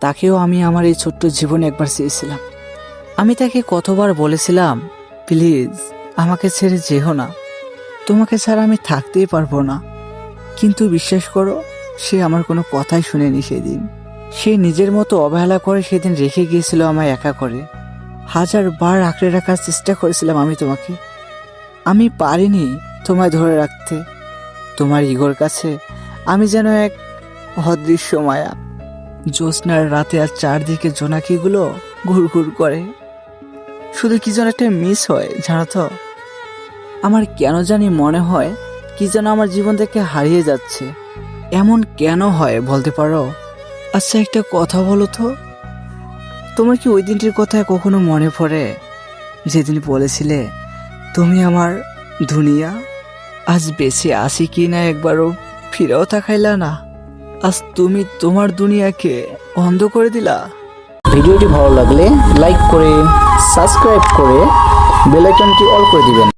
তাকেও আমি আমার এই ছোট্ট জীবনে একবার চেয়েছিলাম। আমি তাকে কতবার বলেছিলাম, প্লিজ, আমাকে ছেড়ে যেও না। তোমাকে ছাড়া আমি থাকতেই পারব না। কিন্তু বিশ্বাস করো, সে আমার কোনো কথাই শুনেনি সেদিন। সে নিজের মতো অবহেলা করে সেদিন রেখে গিয়েছিল আমায় একা করে। হাজার বার আঁকড়ে রাখার চেষ্টা করেছিলাম আমি তোমাকে। আমি পারিনি তোমায় ধরে রাখতে। তোমার ইগোর কাছে আমি যেন এক অদৃশ্য মায়া। জ্যোৎস্নার রাতে আর চারদিকে জোনাকিগুলো ঘুরঘুর করে। শুধু কি যেন একটা মিস হয়, জানো তো? আমার কেন জানি মনে হয় কি যেন আমার জীবন থেকে হারিয়ে যাচ্ছে। এমন কেন হয় বলতে পারো? আচ্ছা একটা কথা বলো তো। তোমার কি ওই দিনটির কথা কখনো মনে পড়ে? যেদিন বলেছিলে, তুমি আমার দুনিয়া, আজ বেঁচে আসি কি না একবারও ফিরেও তাকাইলা না? আজ তুমি তোমার দুনিয়াকে অন্ধ করে দিলা। ভিডিওটি ভালো লাগলে লাইক করে সাবস্ক্রাইব করে বেল আইকনটি অল করে দিবেন।